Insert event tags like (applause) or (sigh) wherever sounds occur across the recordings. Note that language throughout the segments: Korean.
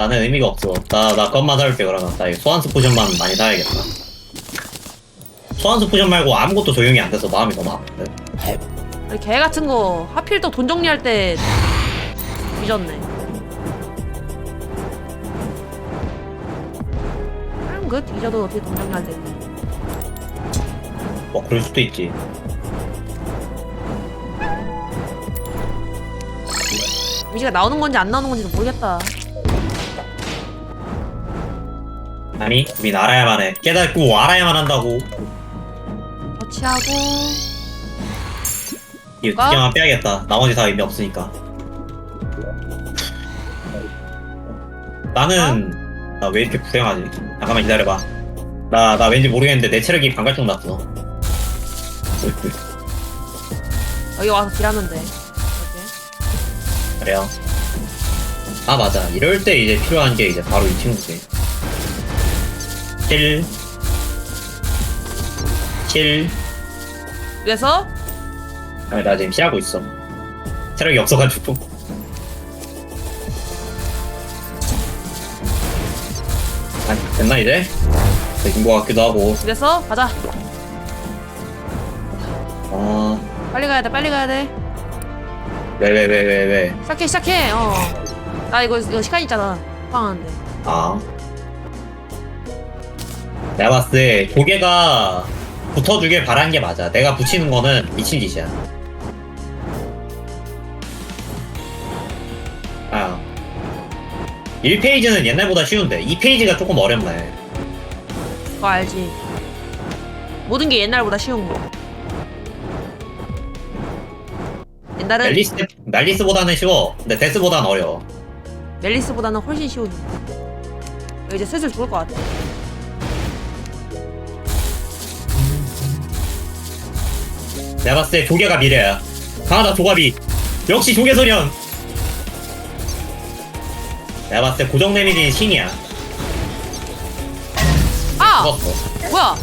나는 의미가 없어. 나, 나 것만 사올게, 그러면. 나 소환수 포션만 많이 사야겠다. 소환수 포션 말고 아무것도 적용이 안 돼서 마음이 너무 아픈데. 아니, 개 같은 거 하필 또 돈 정리할 때 잊었네. 그 잊어도 어떻게 돈 정리할 때. 뭐, 그럴 수도 있지. 이미지가 나오는 건지 안 나오는 건지도 모르겠다. 아니, 우린 알아야만 해. 깨닫고 알아야만 한다고. 터치하고 이거 뭐가? 두 개만 빼야겠다. 나머지 다 의미 없으니까. 나는 나 왜 이렇게 불행하지? 잠깐만 기다려봐. 나 나 왠지 모르겠는데 내 체력이 반갈통 났어. 여기 와서 딜하면 돼. 그래요. 아 맞아. 이럴 때 이제 필요한 게 이제 바로 이 친구지. 킬. 킬. 그래서 아니 나 지금 피하고 있어. 체력이 없어가지고. 아니 됐나 이제? 되긴 것 같기도 하고. 그래서 가자. 아. 빨리 가야 돼. 빨리 가야 돼. 왜 왜 왜 왜 왜? 시작해 시작해. 어. 나 이거 이거 시간 있잖아. 빵하는데. 아. 내가 봤을 때 조개가 붙어주길 바란 게 맞아. 내가 붙이는 거는 미친 짓이야. 아. 1페이지는 옛날보다 쉬운데 2페이지가 조금 어렵네. 그거 알지. 모든 게 옛날보다 쉬운 거. 옛날은 멜리스, 멜리스보다는 쉬워. 근데 데스보다는 어려워. 멜리스보다는 훨씬 쉬운. 이제 슬슬 죽을 것 같아. 내가 봤을 때 조개가 미래야. 강하다 조갑이. 역시 조개 소년. 내가 봤을 때 고정 데미지는 신이야. 아! 죽었어. 뭐야?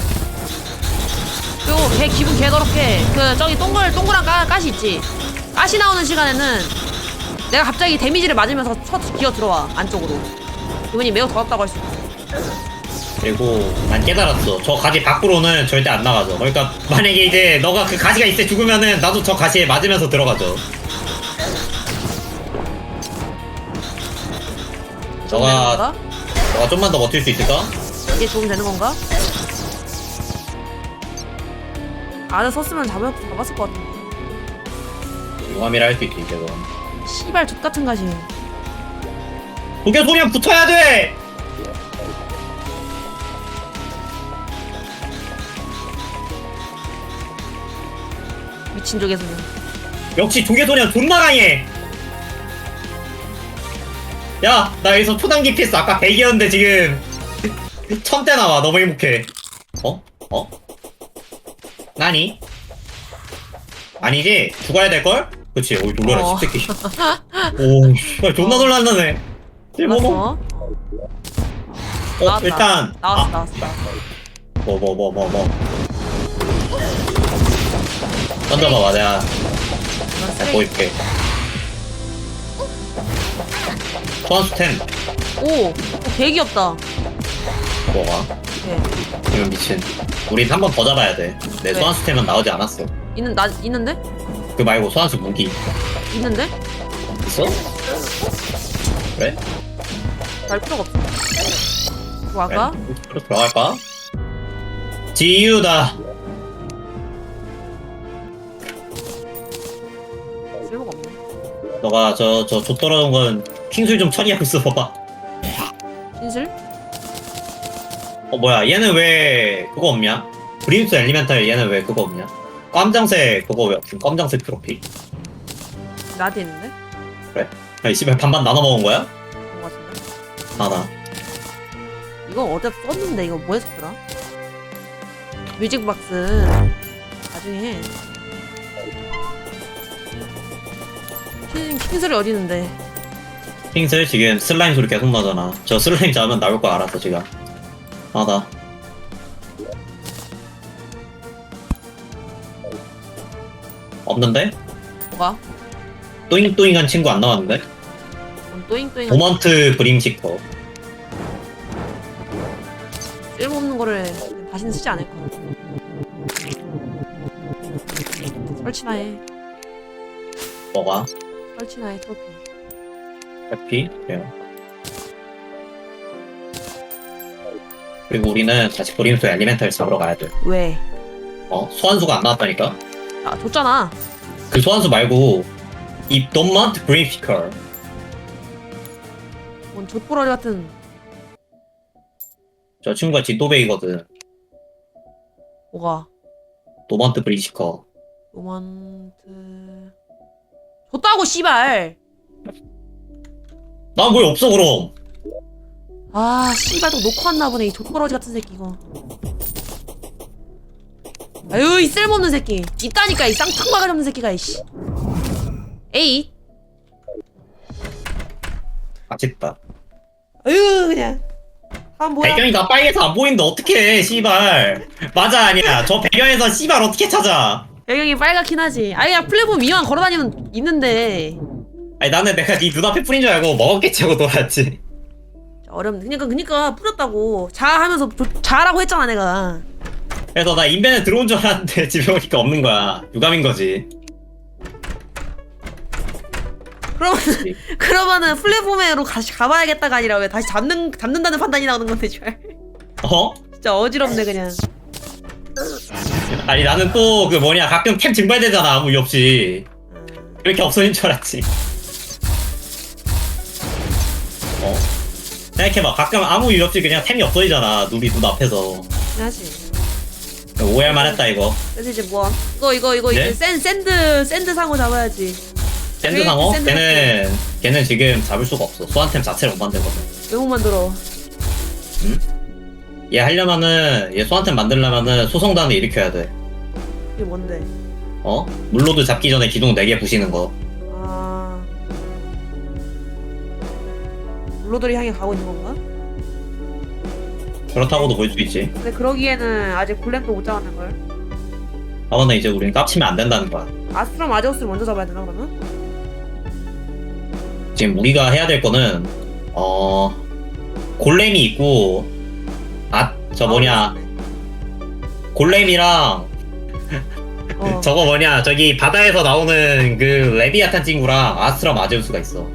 그리고 걔 기분 개더럽게 그 저기 동글 동그란 가, 가시 있지? 가시 나오는 시간에는 내가 갑자기 데미지를 맞으면서 첫 기어 들어와 안쪽으로 기분이 매우 더럽다고 할 수 있어 그리고 난 깨달았어. 저 가지 밖으로는 절대 안 나가죠. 그러니까 만약에 이제 너가 그 가지가 있을 때 죽으면은 나도 저 가시에 맞으면서 들어가죠. 너가 너가 좀만 더 버틸 수 있을까? 이게 도움 되는 건가? 안에 섰으면 잡았, 잡았을 것 같은데 용암이라 할 수 있지 이제 너. 씨발 족 같은 가시 도쿄 소년 붙어야 돼. 미친 쪽에서는 역시 조개소년 존나 강해. 야, 나 여기서 초단기 피스 아까 100이었는데 지금 1000대 나와. 너무 행복해. 어? 어? 나니? 아니지? 죽어야 될걸? 그치, 오이 놀라라, 어. 십새끼. (laughs) 오, 씨발, 존나 놀랐네. 일본어? 나왔어 어, 나왔다. 일단. 나왔어 아, 나왔어 나왔어 뭐, 뭐, 뭐, 뭐, 뭐. 던져봐봐, 내가, 내가 쓰레기 보여줄게. 소환수템, 오! 오, 개 귀엽다 뭐가? 예. 이건 미친. 우린 한 번 더 잡아야 돼. 내 왜? 소환수 템은 나오지 않았어. 있는 나 있는데? 그 말고 소환수 무기. 있는데? 있어? 그래? 갈 필요가 없어 뭐 할까? 그래? 들어갈까? 지유다. 너가 저, 저, 조 떨어진 건 킹술 좀 처리하고 있어 봐봐. 신슬? 어, 뭐야. 얘는 왜 그거 없냐? 브림스 엘리멘탈 얘는 왜 그거 없냐? 깜장색 그거 왜 없음? 깜장색 프로필. 나한테 있는데? 아니, 씨발 반반 나눠 먹은 거야? 그런 거 같은데? 하나. 이거 어제 썼는데 이거 뭐 했었더라? 뮤직박스 나중에 해 킹, 킹슬이 어디 있는데 킹슬 지금 슬라임 소리 계속 나잖아. 저 슬라임 잡으면 나올 거 알았어, 지금. 하나. 없는데? 뭐가? 또잉또잉한 친구 안 나왔는데? 뭔 또잉또잉 모먼트 브림시커 쓸모 없는 거를 다시는 쓰지 않을 거야. 설치나 해. 뭐가? 설치나 해 트로피. 해피? 그래요 그리고 우리는 다시 브림스토 엘리멘탈 잡으러 가야 돼 왜? 어? 소환수가 안 나왔다니까? 아 줬잖아. 그 소환수 말고 이 돈먼트 브림시커 뭔 족보러리 같은 저 친구가 뒷도베이거든 뭐가 도먼트 브림시커 로만트 줬다고 씨발. 난왜 없어 그럼 아 씨발 또 놓고 왔나 보네 이 족보러지 같은 새끼 이거. 아유 이 쓸모없는 새끼. 있다니까 이 쌍탕바가지 없는 새끼가 이씨. 에이. 아쉽다 아유 그냥. 아 뭐야? 배경이 다 빨개서 안 보이는데 어떡해 씨발 맞아 아니야 저 배경에서 씨발 어떻게 찾아 배경이 빨갛긴 하지. 아니 야 플랫폼 위만 걸어다니면 있는데 아니 나는 내가 네 눈앞에 뿌린 줄 알고 먹었겠지 하고 놀았지 어렵네. 그니까 그니까 뿌렸다고 자 하면서 조- 자라고 했잖아 내가. 그래서 나 인벤에 들어온 줄 알았는데 (laughs) 집에 오니까 없는 거야 유감인 거지 그러면 (laughs) 그러면은 플랫폼으로 다시 가봐야겠다가 아니라 왜 다시 잡는 잡는다는 판단이 나오는 건데 잘. 어? 진짜 어지럽네 그냥. 아니 나는 또 그 뭐냐 가끔 템 증발되잖아 아무 이유 없이 음, 그렇게 없어진 줄 알았지 어? 생각해봐 가끔 아무 이유 없이 그냥 템이 없어지잖아 누리 눈 앞에서 하지. 오해할 만했다 이거 그래서 이제 뭐 이거 이거 이거 네? 이제 샌 샌드 샌드 상어 잡아야지. 샌드 상어? 샌드 걔는 걔는 지금 잡을 수가 없어 소환템 자체를 못 만들거든 왜못 만들어? 얘 하려면은 얘 소환템 만들려면은 소성단을 일으켜야 돼 이게 뭔데? 어? 물로드 잡기 전에 기둥 4개 부시는 거 아. 물로들이 향해 가고 있는 건가? 그렇다고도 볼 수 있지 근데 그러기에는 아직 골렘도 못 잡았는 걸. 하거나 이제 우린 깝치면 안 된다는 거야 아스트럼 아제오스를 먼저 잡아야 되나 그러면? 지금 우리가 해야 될 거는 어 골렘이 있고 아 저 뭐냐? 골렘이랑 어. (laughs) 저거 뭐냐? 저기 바다에서 나오는 그 레비아탄 친구랑 아스트럼 아제우스가 있어.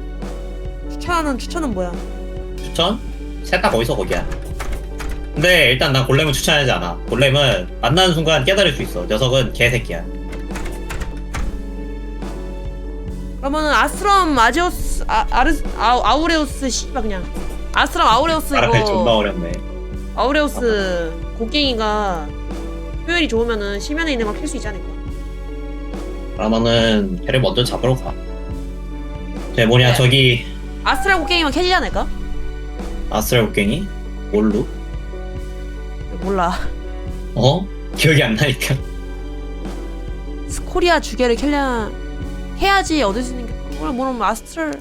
추천하는 추천은 뭐야? 추천? 셋 다 거기서 거기야. 근데 일단 난 골렘은 추천하지 않아. 골렘은 만나는 순간 깨달을 수 있어. 녀석은 개새끼야. 그러면은 아스트럼 아제오스 아 아르 아, 아우레우스 씨발 그냥. 아스트럼 아우레우스 말하기 존나 이거 어렵네 아우레우스 곡괭이가 효율이 좋으면은 심연에 있는 걸 캘 수 있지 않을까? 그러면은 걔를 먼저 잡으러 가. 쟤 뭐냐 네. 저기 아스트라 곡괭이만 캐지지 않을까? 아스트랄 곡괭이 뭘로? 몰라. 어? 기억이 안 나니까. 스코리아 주계를 캘려 해야지 얻을 수 있는 게 그걸 모르면 아스트랄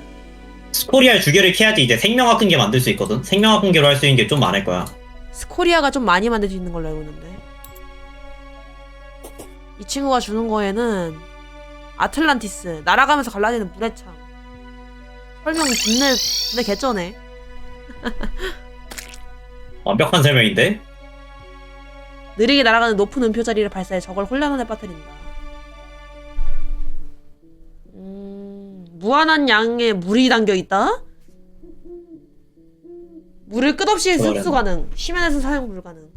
스코리알 주계를 캐야지 이제 생명화 끈게 만들 수 있거든. 생명화 끈게로 할 수 있는 게 좀 많을 거야. 스코리아가 좀 많이 만들 수 있는 걸로 알고 있는데 이 친구가 주는 거에는 아틀란티스 날아가면서 갈라지는 물의 창 설명 존내 근데 개쩌네 (laughs) 완벽한 설명인데? 느리게 날아가는 높은 음표 자리를 발사해 적을 혼란에 빠뜨린다 음, 무한한 양의 물이 담겨 있다? 물을 끝없이 흡수 가능 심연에서 사용 불가능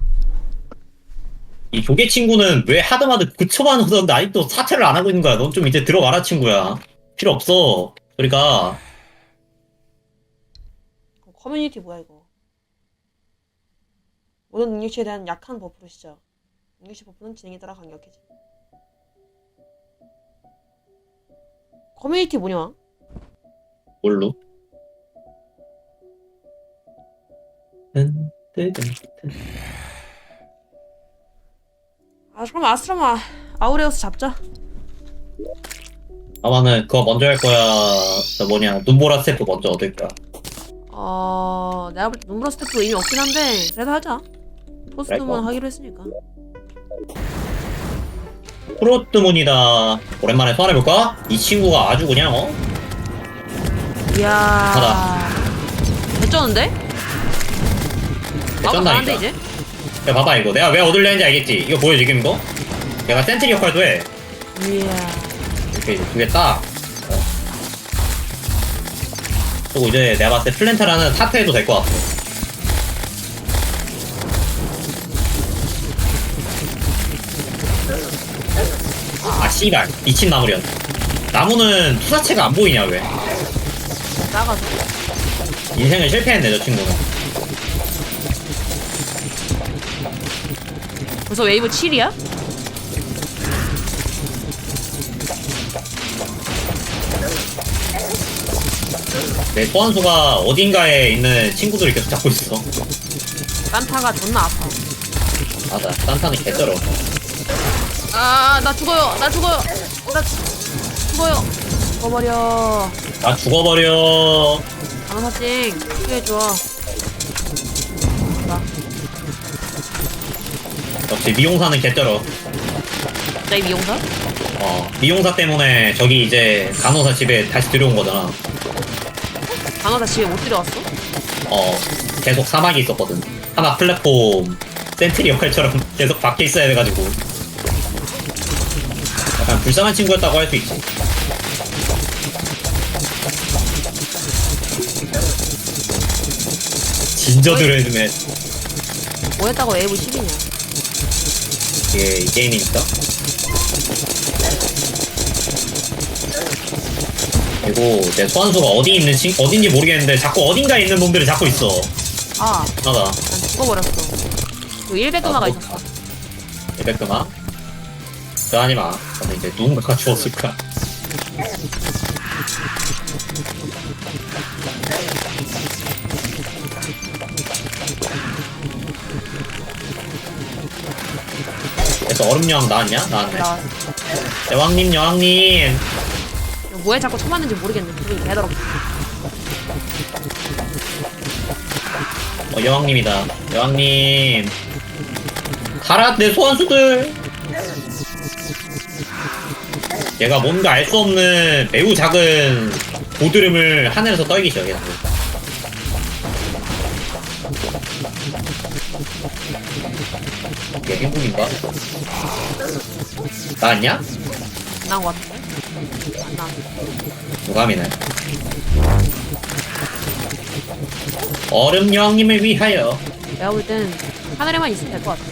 이 조개 친구는 왜 하드마드 9초만 얻었는데 아직도 사퇴를 안 하고 있는 거야. 넌 좀 이제 들어가라 친구야. 필요 없어. 우리가 어, 커뮤니티 뭐야 이거 모든 능력치에 대한 약한 버프로 시작 능력치 버프는 진행에 따라 강력해지 커뮤니티 뭐냐? 뭘로? 뜬, 뜨든, 뜬. 아 그럼 아스트라마 아우레우스 잡자 아마는 그거 먼저 할 거야. 저 뭐냐 눈보라 스태프 먼저 얻을 거야. 어... 내가 볼때 눈브라 스태프 의미 없긴 한데 그래도 하자 토스트만 그래, 하기로 했으니까 프로트문이다. 오랜만에 소환해볼까? 이 친구가 아주 그냥 어? 이야. 가라. 개쩌는데? 나도 개쩐다니까. 가는데 이제? 야 봐봐 이거 내가 왜 얻으려 했는지 알겠지? 이거 보여 지금 이거? 내가 센트리 역할도 해 이야. 이렇게 두개 딱 어. 그리고 이제 내가 봤을 때 플랜타라는 타트 해도 될 것 같아 아 씨발 미친 나무련 나무는 투사체가 안 보이냐 왜 나가서. 인생을 실패했네 저 친구는 벌써 웨이브 7이야? 내 소환수가 어딘가에 있는 친구들을 계속 잡고 있어 산타가 존나 아파. 맞아 산타는 개쩔어 아, 나 죽어요. 나 죽어요. 나 죽- 죽어요. 죽어버려. 나 죽어버려 강사찡, 피해줘. 역시 미용사는 개쩔어 나이 미용사? 어 미용사 때문에 저기 이제 간호사 집에 다시 들여온 거잖아 강화사 집에 못 들여왔어? 어 계속 사막이 있었거든 사막 플랫폼 센트리 역할처럼 (laughs) 계속 밖에 있어야 돼가지고 약간 불쌍한 친구였다고 할 수 있지 진저들을 해주네 뭐 했다고 웨이브 10이냐? 이게 이 게임이니까. 그리고 내 소환수가 어디 있는 친 어딘지 모르겠는데 자꾸 어딘가에 있는 놈들을 잡고 있어. 아, 하다. 난 죽어버렸어. 여기 100금화가 아, 있었어. 레베크마 그 아니마. 근데 이제 누군가가 (laughs) 주었을 거 얼음 여왕 나왔냐? 나왔네 나 여왕님 여왕님 뭐에 자꾸 쳐맞는지 모르겠네. 기분이 개더럽. 어 여왕님이다 여왕님 가라 내 소환수들 얘가 뭔가 알 수 없는 매우 작은 고드름을 하늘에서 떨기 시작해 이게 행복인가? 나왔냐? 안 나온 것 같은데? 안 나온 무감이네 얼음 여왕님을 위하여 내가 볼 땐 하늘에만 있으면 될 것 같아.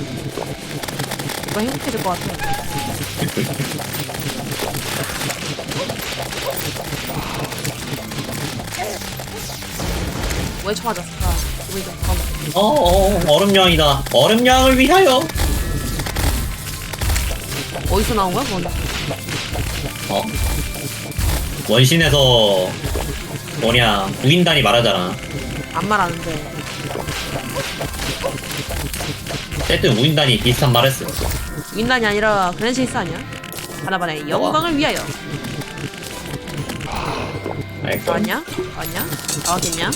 이거 행복해질 것 같아. 뭐에 쳐맞았을까? 좀. 어, 어 얼음 여왕이다 얼음 여왕을 위하여 어디서 나온 거야, 그건? 어. 원신에서 뭐냐 우인단이 말하잖아. 안 말하는데. 어쨌든 우인단이 비슷한 말했어. 윈단이 아니라 그랜시스 아니야? 하나반의 영광을 위하여. 알겠 나왔냐? 나왔냐? 나왔겠냐?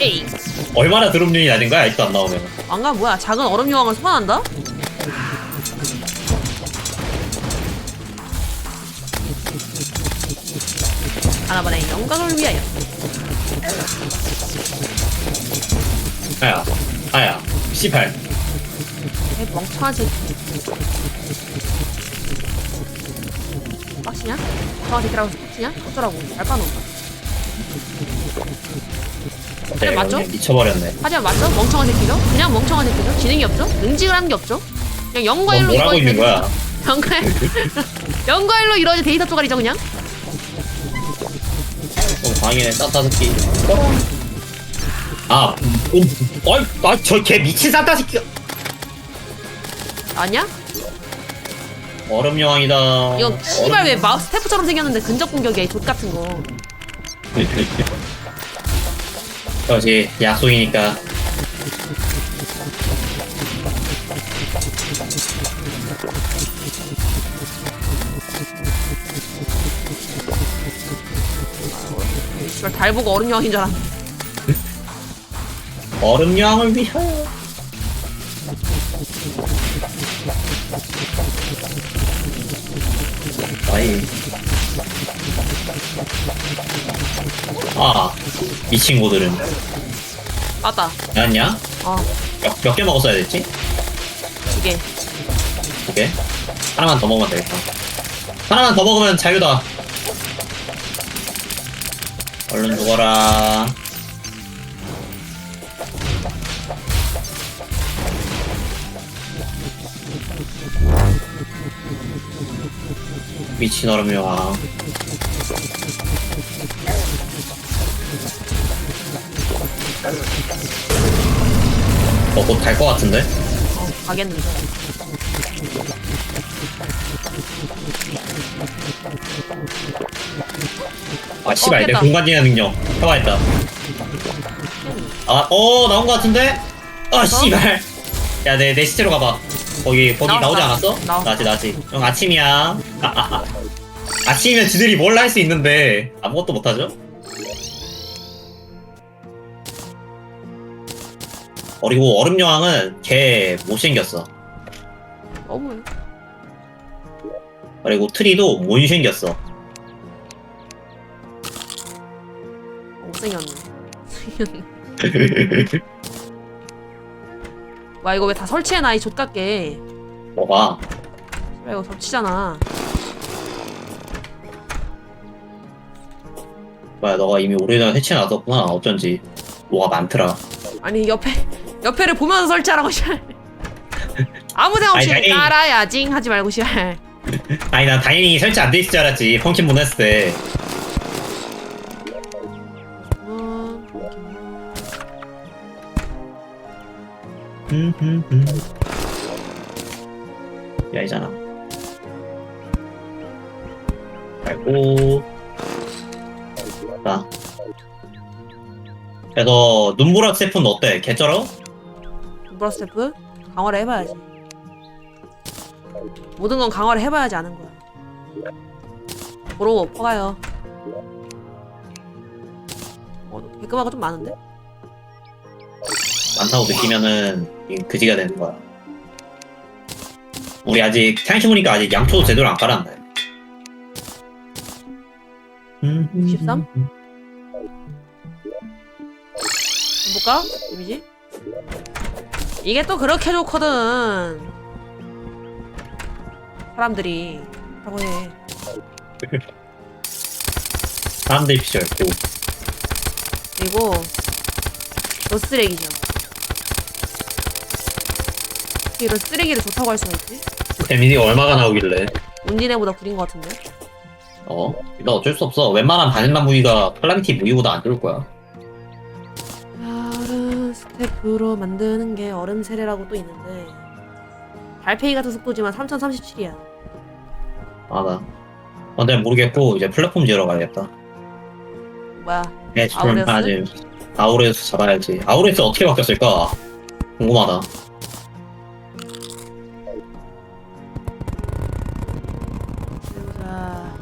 에이. 얼마나 드롭률이 낮은 거야? 아직도 안 나오면. 안가 뭐야? 작은 얼음 요왕을 소환한다? 하나반의 영광을 위하여. 아야, 아야, 18. 개 멍청한 새끼. 빡치냐? 멍청한 새끼라고 빡치냐? 어쩌라고. 잘 빠놓은다. 네, 맞죠? 미쳐버렸네. 하지만 맞죠? 멍청한 새끼죠? 그냥 멍청한 새끼죠? 지능이 없죠? 능직을 하는 게 없죠? 그냥 영과 넌 일로 뭐라고 이루어진 있는 거야? (laughs) 영과 (laughs) 영과 일로 이루어진 데이터 쪼가리죠 그냥? 어, 방이네, 따따새끼. 아, 음, 어이, 아, 저개 미친 따따새끼가. 아니야? 얼음 여왕이다. 이거 씨발 왜 마우스 스태프처럼 생겼는데 근접 공격이야 이족 같은 거 그렇지, 약속이니까. 달 보고 얼음 여왕인 줄 알았네 얼음 여왕을 위하여. 아이. 아, 이 친구들은. 맞다. 아니야? 어, 몇, 몇개 먹었어야 됐지? 두 개. 두 개? 하나만 더 먹으면 되겠다. 하나만 더 먹으면 자유다. 얼른 죽어라. 미친 얼음이야. 어, 곧갈것 같은데? 어, 가겠는데. 아, 씨발, 내 깼다. 공간 진화 능력. 해봐야겠다. 아, 어, 나온 것 같은데? 아, 씨발. 야, 내, 내 시체로 가봐. 거기, 거기 나왔다. 나오지 않았어? 나왔어. 나지, 나지. 형, 아침이야. (laughs) 아침이면 지들이 뭘 할 수 있는데, 아무것도 못하죠? 그리고 얼음여왕은 걔 못생겼어. 너무. 그리고 트리도 못 생겼어. 못생겼네. (laughs) 와, 이거 왜 다 설치해놔, 이 족같게. 뭐가? 그래, 이거 겹치잖아. 뭐야, 너가 이미 오래전에 해치해놨었구나. 어쩐지. 뭐가 많더라. 아니, 옆에, 옆에를 보면서 설치하라고, 씨발. (laughs) 아무 생각 없이 아니, 아니. 깔아야 징 하지 말고, 씨발. (laughs) 아니 난 당연히 설치 안 돼 있을 줄 알았지 펑킨 보냈을 때 음, 야이잖아 말고 나 그래서 눈보라 세프는 어때? 개쩔어? 브라 스태프 강화를 해봐야지. 모든 건 강화를 해봐야지 아는 거야. 보러 퍼가요. 어, 개그마가 좀 많은데? 많다고 느끼면은 이 그지가 되는 거야 우리 아직 생각해보니까 아직 양초도 제대로 안 깔았네 63? 볼까? 데미지? 이게 또 그렇게 좋거든. 사람들이 하고 해. 사람들이 피셜 고 그리고 너 쓰레기죠. 어떻게 이런 쓰레기를 좋다고 할 수가 있지? 데미지가 얼마가 나오길래 운디네보다 구린 것 같은데? 어? 너 어쩔 수 없어 웬만한 바닐라 무기가 칼라미티 무기보다 안 좋을 거야 얼음 스태프로 만드는 게 얼음 세례라고 또 있는데 달팽이 같은 속도지만 3037이야. 아, 나. 어, 내가 모르겠고, 이제 플랫폼 지으러 가야겠다. 뭐야? 네, 좀 아우레스? 하지. 아우레스 잡아야지. 아우레스 어떻게 바뀌었을까? 궁금하다. 자.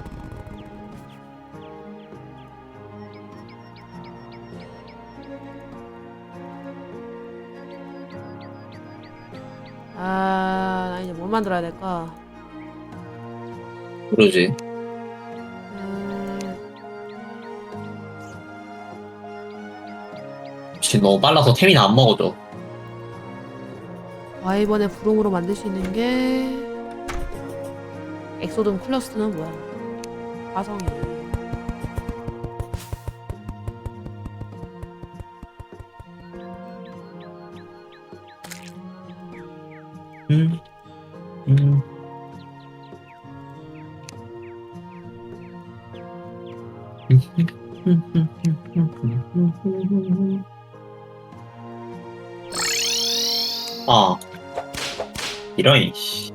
아, 나 이제 뭘 만들어야 될까? 그러지. 음, 지금 너무 빨라서 템이나 안 먹어줘. 와이번의 부름으로 만들 수 있는 게 엑소돔 클러스는 뭐야? 화성이. 음. 음. 아. 이런, 씨.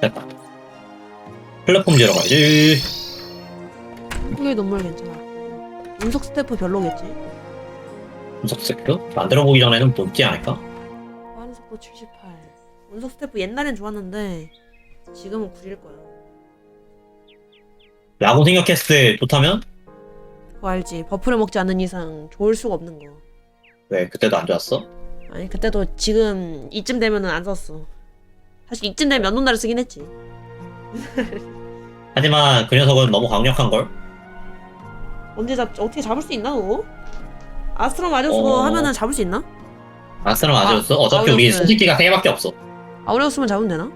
됐다. 플랫폼 지러 가야지. 한국의 눈물 괜찮아. 운석 스태프 별로겠지? 분석 스크 만들어 보기 전에는 못지 않을까? 빠른 속도 78. 운석 스태프 옛날엔 좋았는데 지금은 구릴 거야. 라고 생각했을 때 좋다면? 그거 알지? 버프를 먹지 않는 이상 좋을 수가 없는 거. 왜 그때도 안 좋았어? 아니 그때도 지금 이쯤 되면은 안 썼어. 사실 이쯤 되면 면도날을 쓰긴 했지. (laughs) 하지만 그 녀석은 너무 강력한 걸. 언제 잡 어떻게 잡을 수 있나 너? 아스트롬 아저스 어. 하면은 잡을 수 있나? 아스트럼 아저스 어차피 아우리오스. 우리 선택기가 세 개밖에 없어. 아우레우스만 잡으면 되나?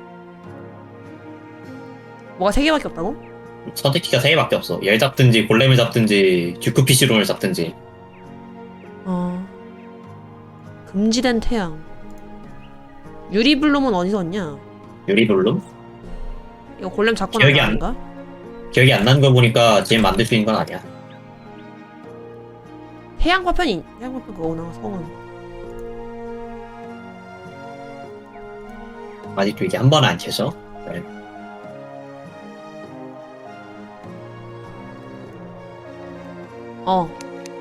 뭐가 세 개밖에 없다고? 선택기가 세 개밖에 없어. 얘 잡든지 골렘을 잡든지 듀크 피시론을 잡든지. 어 금지된 태양 유리블룸은 어디서 왔냐? 유리블룸? 이거 골렘 잡고 기억이 나온 안- 거 아닌가? 기억이 안 나는 걸 보니까 지금 만들 수 있는 건 아니야. 태양 파편이 태양 파편 그거구나 성은 아직도 이게 한 번에 안 채져. 네. 어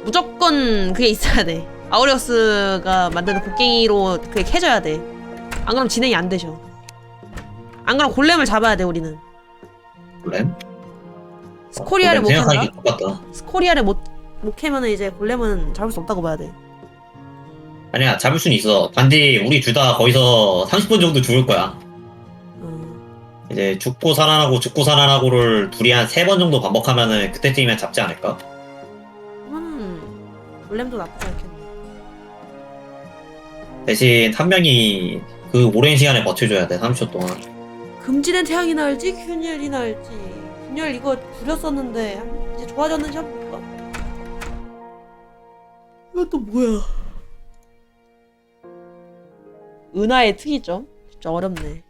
무조건 그게 있어야 돼 아우레우스가 만드는 곡괭이로 그게 캐져야 돼안 그럼 진행이 안 되죠 안 그럼 골렘을 잡아야 돼 우리는 골렘? 스코리아를 못 캔다 생각하기 똑같다. 스코리아를 못, 못 캐면은 이제 골렘은 잡을 수 없다고 봐야 돼 아니야 잡을 수는 있어. 단지 우리 둘 다 거기서 30분 정도 죽을 거야. 어, 이제 죽고 살아나고 죽고 살아나고를 둘이 한 세 번 정도 반복하면은 그때쯤이면 잡지 않을까? 골렘도 나쁘지 않겠네. 대신 한 명이 그 오랜 시간에 버텨줘야 돼 30초 동안. 금지된 태양이 날지 균열이 날지. 균열 이거 부렸었는데 한- 이제 좋아졌는지 한번 볼까? 이건 또 뭐야? 은하의 특이점? 진짜 어렵네